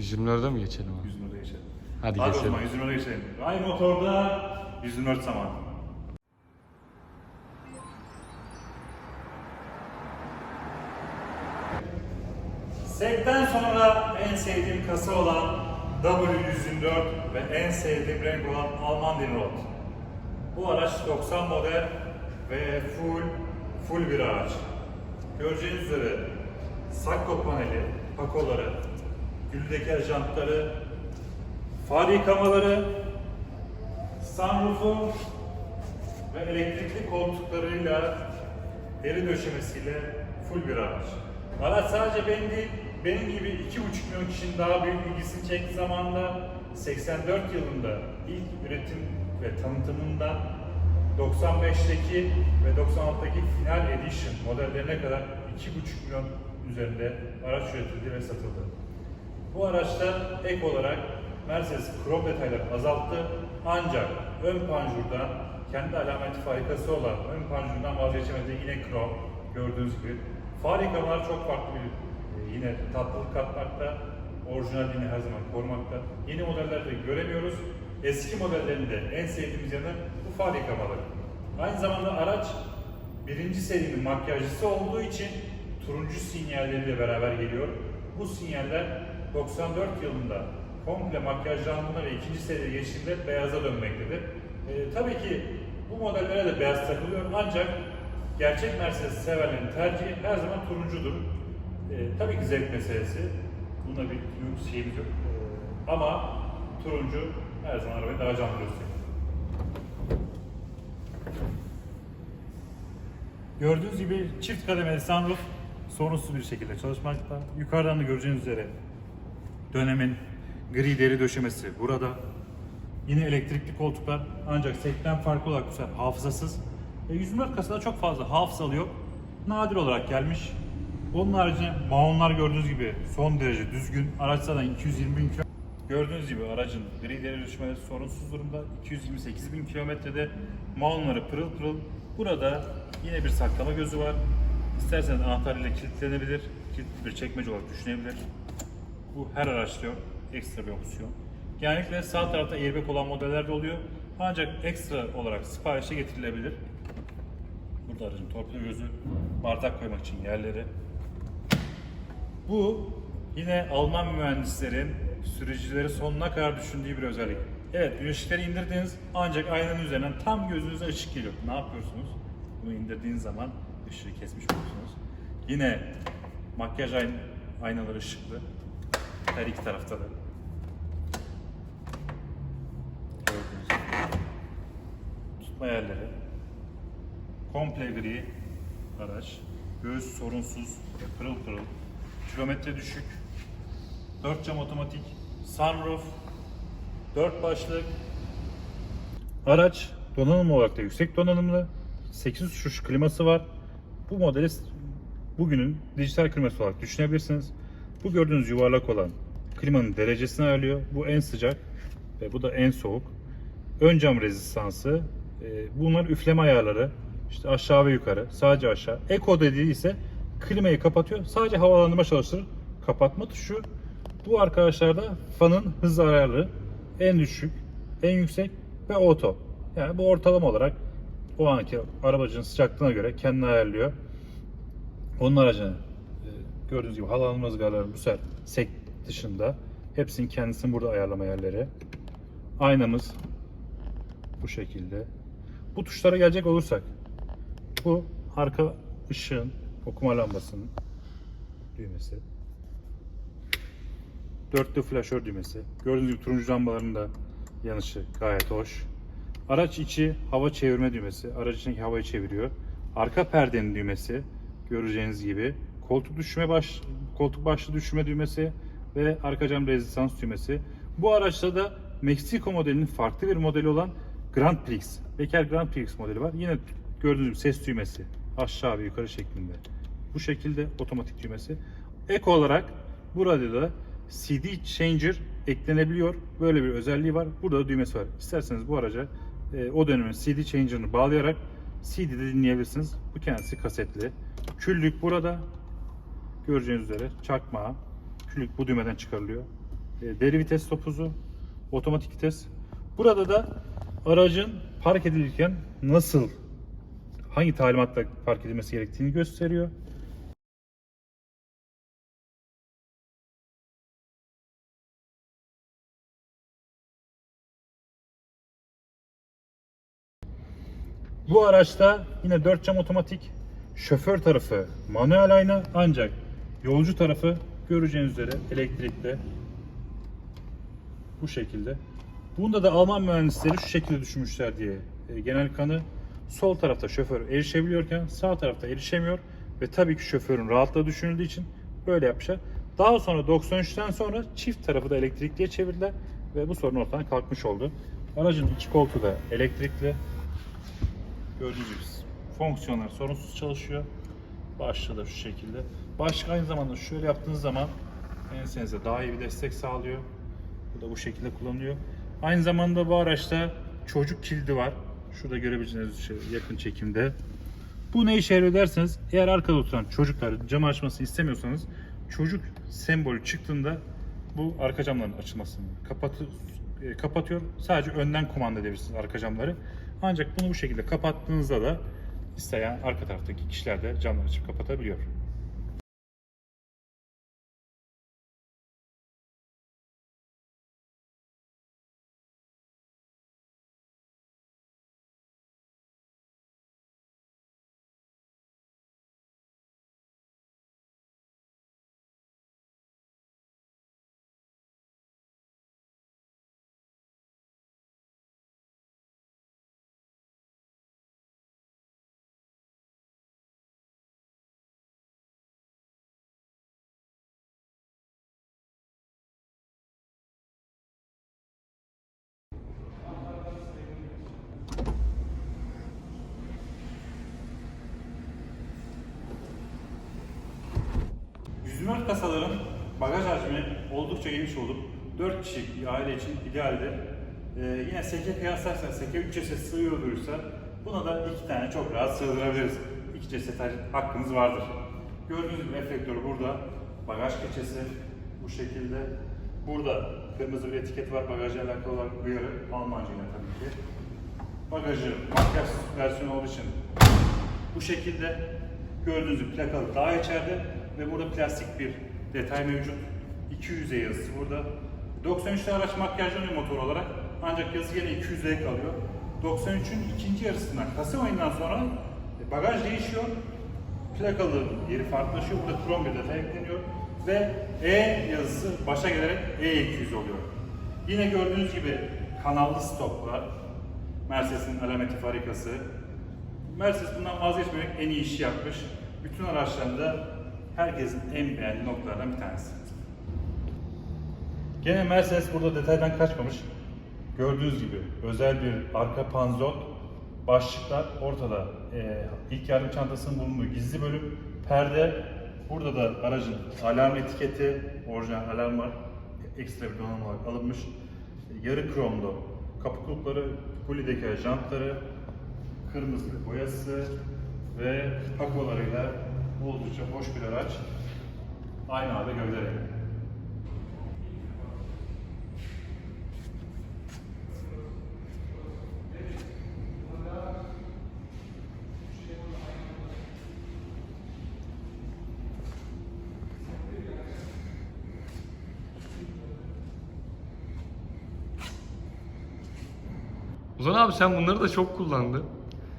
124'e mi geçelim abi? 124'e geçelim. Hadi Hadi o geçelim. zaman 124'e geçelim. Aynı motorda 124 zaman. Sekten sonra en sevdiğim kasa olan W124 ve en sevdiğim renk olan Alman Dinrod. Bu araç 90 model ve full full bir araç. Göreceğiniz üzere sakko paneli, pakoları, güldeki jantları, far yıkamaları, sunroofu ve elektrikli koltuklarıyla deri döşemesiyle full bir araç. Araç sadece benim değil, benim gibi 2,5 milyon kişinin daha büyük ilgisini çektiği zamanda 84 yılında ilk üretim ve tanıtımından 95'teki ve 96'daki final edition modellerine kadar 2,5 milyon üzerinde araç üretildi ve satıldı. Bu araçta ek olarak Mercedes krom detayları azalttı ancak ön panjurdan kendi alameti farikası olan ön panjurdan vazgeçemedi yine krom gördüğünüz gibi. Far yıkamalar çok farklı bir e, yine tatlılık katmakta, orijinalliğini her zaman korumakta. Yeni modellerde göremiyoruz. Eski modellerinde en sevdiğimiz yanı bu far yıkamaları. Aynı zamanda araç birinci serinin makyajlısı olduğu için turuncu sinyalleriyle beraber geliyor. Bu sinyaller 94 yılında komple makyajlandığında ve ikinci seriye geçtiğinde beyaza dönmektedir. Ee, tabii ki bu modellere de beyaz takılıyor ancak gerçek Mercedes severlerin tercihi her zaman turuncudur. Ee, tabii ki zevk meselesi. Buna bir şeyimiz yok. Ee, ama turuncu her zaman arabayı daha canlı gösteriyor. Gördüğünüz gibi çift kademeli sunroof sorunsuz bir şekilde çalışmakta. Yukarıdan da göreceğiniz üzere dönemin gri deri döşemesi burada. Yine elektrikli koltuklar ancak sekten farklı olarak bu sefer hafızasız. E, 124 kasada çok fazla hafızalı yok. Nadir olarak gelmiş. Onun haricinde maonlar gördüğünüz gibi son derece düzgün. Araç zaten 220 bin km. Gördüğünüz gibi aracın gri deri düşmesi sorunsuz durumda. 228 bin kilometrede maonları pırıl pırıl. Burada yine bir saklama gözü var. İsterseniz anahtar ile kilitlenebilir. Kilitli bir çekmece olarak düşünebilir. Bu her araçta yok. Ekstra bir opsiyon. Genellikle sağ tarafta airbag olan modellerde oluyor. Ancak ekstra olarak siparişe getirilebilir. Burada aracın torpido gözü, bardak koymak için yerleri. Bu yine Alman mühendislerin sürücüleri sonuna kadar düşündüğü bir özellik. Evet, ışıkları indirdiniz ancak aynanın üzerinden tam gözünüze ışık geliyor. Ne yapıyorsunuz? Bunu indirdiğiniz zaman ışığı kesmiş oluyorsunuz. Yine makyaj ayn aynaları ışıklı. Her iki tarafta da. Tutma yerleri. Komple gri araç. Göğüs sorunsuz ve pırıl pırıl. Kilometre düşük. 4 cam otomatik. Sunroof. 4 başlık. Araç donanım olarak da yüksek donanımlı. 8 uçuş kliması var. Bu modeli bugünün dijital kliması olarak düşünebilirsiniz. Bu gördüğünüz yuvarlak olan klimanın derecesini ayarlıyor. Bu en sıcak ve bu da en soğuk. Ön cam rezistansı. e, Bunlar üfleme ayarları. İşte aşağı ve yukarı. Sadece aşağı. Eco dediği ise klimayı kapatıyor. Sadece havalandırma çalıştırır. Kapatma tuşu. Bu arkadaşlarda fanın hız ayarları en düşük, en yüksek ve oto. Yani bu ortalama olarak o anki arabacının sıcaklığına göre kendini ayarlıyor. Onun aracını gördüğünüz gibi havalandırma ızgaraları bu sefer sek dışında. Hepsinin kendisini burada ayarlama yerleri. Aynamız bu şekilde. Bu tuşlara gelecek olursak bu arka ışığın okuma lambasının düğmesi. Dörtlü flaşör düğmesi. Gördüğünüz gibi turuncu lambaların da yanışı gayet hoş. Araç içi hava çevirme düğmesi. Araç içindeki havayı çeviriyor. Arka perdenin düğmesi. Göreceğiniz gibi. Koltuk düşme baş, koltuk başlı düşme düğmesi ve arka cam rezistans düğmesi. Bu araçta da Meksiko modelinin farklı bir modeli olan Grand Prix. Beker Grand Prix modeli var. Yine gördüğünüz gibi ses düğmesi aşağı ve yukarı şeklinde. Bu şekilde otomatik düğmesi. Ek olarak bu radyoda CD changer eklenebiliyor. Böyle bir özelliği var. Burada da düğmesi var. İsterseniz bu araca e, o dönemin CD changer'ını bağlayarak CD'de dinleyebilirsiniz. Bu kendisi kasetli. Küllük burada. Göreceğiniz üzere çakmağı. Küllük bu düğmeden çıkarılıyor. e, deri vites topuzu, otomatik vites. Burada da aracın park edilirken nasıl, hangi talimatla park edilmesi gerektiğini gösteriyor. Bu araçta yine 4 cam otomatik, şoför tarafı manuel ayna ancak yolcu tarafı göreceğiniz üzere elektrikli. Bu şekilde. Bunda da Alman mühendisleri şu şekilde düşünmüşler diye e, genel kanı. Sol tarafta şoför erişebiliyorken sağ tarafta erişemiyor ve tabii ki şoförün rahatlığı düşünüldüğü için böyle yapmışlar. Daha sonra 93'ten sonra çift tarafı da elektrikliye çevirdiler ve bu sorun ortadan kalkmış oldu. Aracın iki koltuğu da elektrikli. Gördüğünüz gibi fonksiyonlar sorunsuz çalışıyor. Başlığı da şu şekilde. Başlık aynı zamanda şöyle yaptığınız zaman ensenize daha iyi bir destek sağlıyor. Bu da bu şekilde kullanılıyor. Aynı zamanda bu araçta çocuk kilidi var. Şurada görebileceğiniz şey yakın çekimde. Bu ne işe yarıyor derseniz eğer arkada oturan çocuklar camı açmasını istemiyorsanız çocuk sembolü çıktığında bu arka camların açılmasını kapatı, e, kapatıyor. Sadece önden kumanda edebilirsiniz arka camları. Ancak bunu bu şekilde kapattığınızda da isteyen arka taraftaki kişiler de camları açıp kapatabiliyor. Yüzümer kasaların bagaj hacmi oldukça geniş olup 4 kişilik bir aile için idealdir. Ee, yine seke kıyaslarsak seke 3 ceset sığıyordursa buna da 2 tane çok rahat sığdırabiliriz. 2 ceset hakkınız vardır. Gördüğünüz gibi reflektör burada. Bagaj keçesi bu şekilde. Burada kırmızı bir etiket var bagajla alakalı olarak uyarı. Almanca yine tabii ki. Bagajı makyaj versiyonu olduğu için bu şekilde gördüğünüz gibi plakalı daha içeride ve burada plastik bir detay mevcut. 200'e yazısı burada. 93'te araç makyajlanıyor motor olarak ancak yazı yine 200'e kalıyor. 93'ün ikinci yarısından Kasım ayından sonra e, bagaj değişiyor. Plakalı yeri farklılaşıyor. Burada krom bir detay ekleniyor. Ve E yazısı başa gelerek E200 oluyor. Yine gördüğünüz gibi kanallı stoplar. Mercedes'in alameti farikası. Mercedes bundan vazgeçmeyerek en iyi işi yapmış. Bütün araçlarında herkesin en beğendiği noktalardan bir tanesi. Gene Mercedes burada detaydan kaçmamış. Gördüğünüz gibi özel bir arka panzot, başlıklar ortada. Ee, ilk yardım çantasının bulunduğu gizli bölüm, perde. Burada da aracın alarm etiketi, orijinal alarm var. Ekstra bir donanım olarak alınmış. Yarı kromlu kapı kulpları, kulideki jantları, kırmızı boyası ve pakolarıyla oldukça hoş bir araç. Aynı anda gövde. Ozan abi sen bunları da çok kullandın.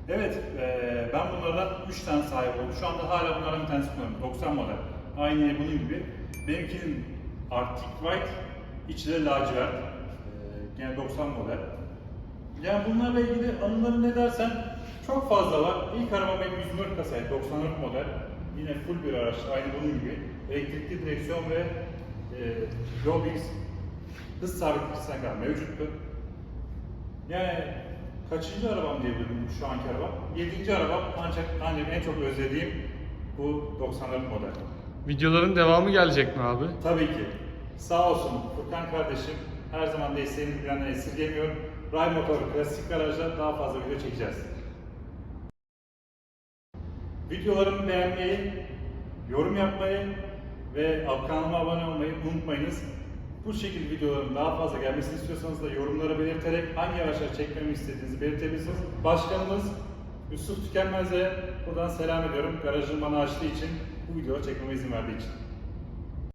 Evet, eee, ben bunlardan 3 tane sahip oldum. Şu anda hala bunlardan bir tanesi kullanıyorum. 90 model. Aynı bunun gibi. Benimkinin Arctic White, içi de lacivert. Yine 90 model. Yani bunlarla ilgili anıları ne dersen çok fazla var. İlk arabam benim 104 kasaydı, 94 model. Yine full bir araç, aynı bunun gibi. Elektrikli direksiyon ve eee Lobix hız sabitlisine kadar mevcuttu. Yani kaçıncı arabam diyebilirim şu anki arabam? Yedinci arabam ancak ancak en çok özlediğim bu 94 model. Videoların devamı gelecek mi abi? Tabii ki. Sağ olsun Furkan kardeşim her zaman desteğini bir yandan esirgemiyor. Ray Motor klasik garajda daha fazla video çekeceğiz. Videolarımı beğenmeyi, yorum yapmayı ve kanalıma abone olmayı unutmayınız. Bu şekilde videoların daha fazla gelmesini istiyorsanız da yorumlara belirterek hangi araçları çekmemi istediğinizi belirtebilirsiniz. Başkanımız Yusuf Tükenmez'e buradan selam ediyorum. Garajını bana açtığı için, bu videoyu çekmeme izin verdiği için.